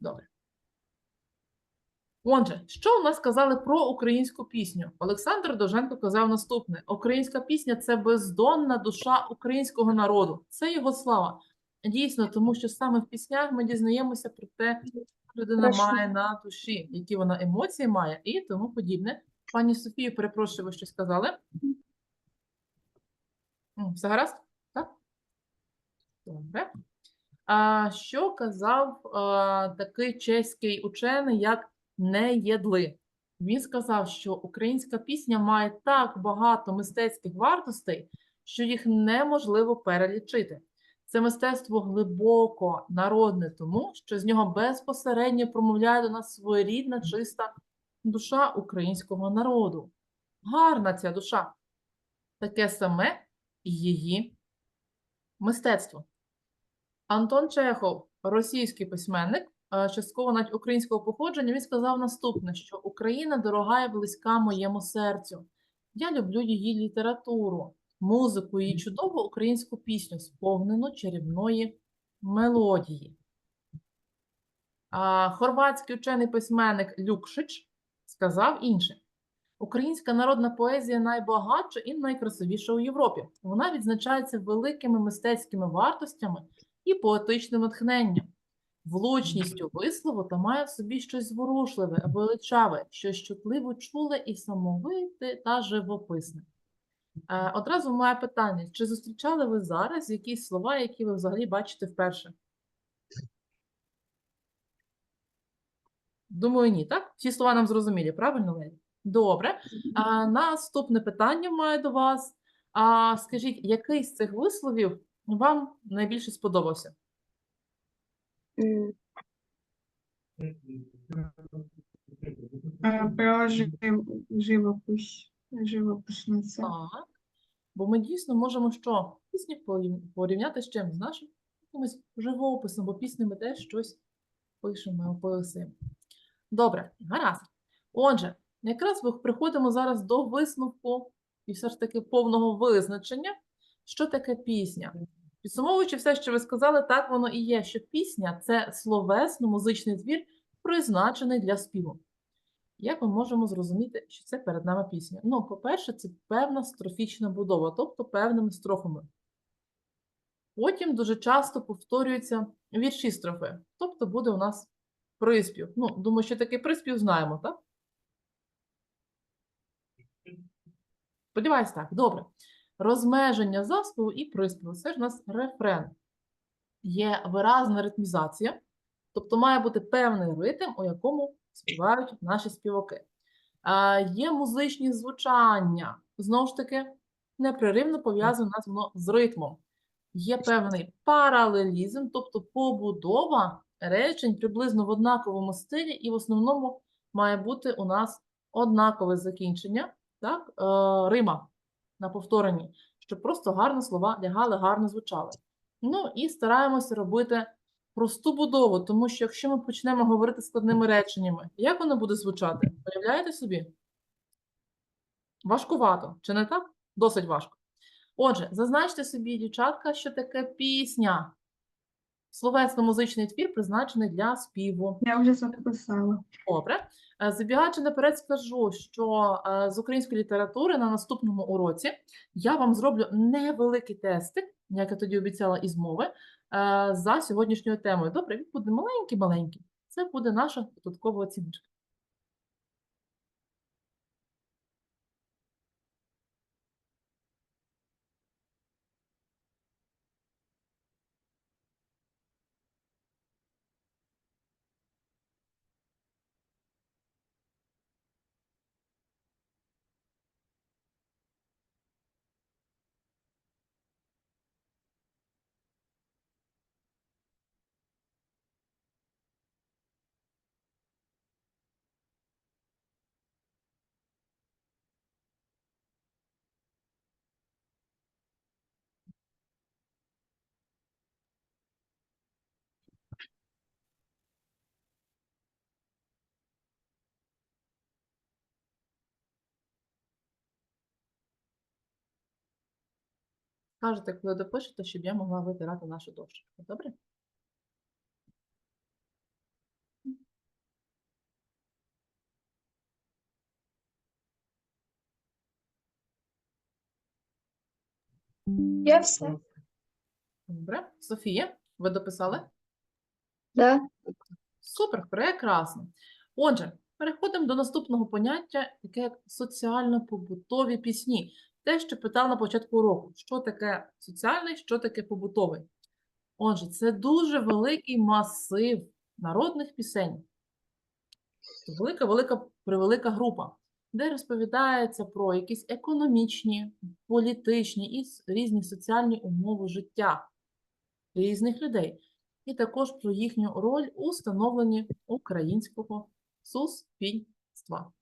Добре. Отже, що у нас сказали про українську пісню? Олександр Довженко казав наступне: Українська пісня це бездонна душа українського народу. Це його слава. Дійсно, тому що саме в піснях ми дізнаємося про те, що людина Хорошо. має на душі, які вона емоції має, і тому подібне. Пані Софію, перепрошую, ви щось сказали? Все гаразд? Так? Добре. Що казав такий чеський учений, як Неєдли? Він сказав, що українська пісня має так багато мистецьких вартостей, що їх неможливо перелічити. Це мистецтво глибоко народне, тому що з нього безпосередньо промовляє до нас своєрідна чиста душа українського народу. Гарна ця душа. Таке саме її мистецтво. Антон Чехов, російський письменник, е, частково навіть українського походження, він сказав наступне: що Україна дорога і близька моєму серцю. Я люблю її літературу, музику, її чудову українську пісню, сповнену чарівної мелодії. Хорватський учений письменник Люкшич сказав інше. Українська народна поезія найбагатша і найкрасивіша у Європі. Вона відзначається великими мистецькими вартостями і поетичним натхненням, влучністю вислову та має в собі щось зворушливе, величаве, щось чутливо чуле і самовите та живописне. Е, одразу моє питання: чи зустрічали ви зараз якісь слова, які ви взагалі бачите вперше? Думаю, ні, так? Всі слова нам зрозумілі, правильно, Лелі? Добре. А, наступне питання маю до вас. А, скажіть, який з цих висловів вам найбільше сподобався? Е, Про жив- живопис. Живописне це. Так. Бо ми дійсно можемо що? Пісню порів- порівняти з чим? З нашим якимось живописом, бо пісню ми теж щось пишемо, описуємо. Добре, гаразд. Отже, якраз ми приходимо зараз до висновку і все ж таки повного визначення, що таке пісня. Підсумовуючи все, що ви сказали, так воно і є, що пісня це словесно-музичний твір, призначений для співу. Як ми можемо зрозуміти, що це перед нами пісня? Ну, по-перше, це певна строфічна будова, тобто певними строфами. Потім дуже часто повторюються вірші строфи, тобто буде у нас приспів. Ну, думаю, що такий приспів знаємо, так? Сподіваюсь, так. Добре. Розмеження заспіву і приспіву. Це ж у нас рефрен. Є виразна ритмізація, тобто має бути певний ритм, у якому співають наші співаки. Є музичні звучання. Знову ж таки, непреривно пов'язане нас воно з ритмом. Є певний паралелізм, тобто побудова речень приблизно в однаковому стилі, і в основному має бути у нас однакове закінчення, так, е, Рима на повторенні, щоб просто гарно слова лягали, гарно звучали. Ну і стараємося робити просту будову, тому що якщо ми почнемо говорити складними реченнями, як воно буде звучати? Уявляєте собі? Важкувато, чи не так? Досить важко. Отже, зазначте собі, дівчатка, що таке пісня. Словесно-музичний твір призначений для співу. Я вже записала. Добре. Е, Забігаючи наперед, скажу, що е, з української літератури на наступному уроці я вам зроблю невеликий тестик, як я тоді обіцяла із мови, е, за сьогоднішньою темою. Добре, він буде маленький-маленький. Це буде наша додаткова оціночка. скажете, коли допишете, щоб я могла витирати нашу дощечку. Добре? Я все. Добре. Софія, ви дописали? Да. Супер, прекрасно. Отже, переходимо до наступного поняття, яке соціально-побутові пісні. Те, що питав на початку уроку. Що таке соціальний, що таке побутовий? Отже, це дуже великий масив народних пісень. Велика-велика превелика група, де розповідається про якісь економічні, політичні і різні соціальні умови життя різних людей і також про їхню роль у становленні українського суспільства.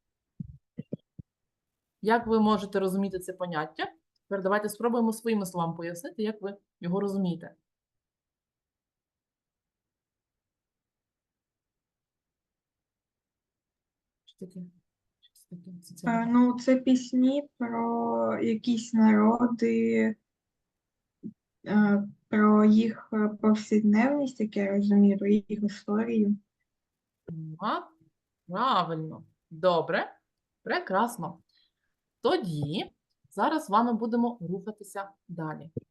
Як ви можете розуміти це поняття? Тепер давайте спробуємо своїми словами пояснити, як ви його розумієте. Що таке? Ну, це пісні про якісь народи, е, про їх повсякденність, як я розумію, про їх історію. Правильно. Добре, прекрасно. Тоді зараз з вами будемо рухатися далі.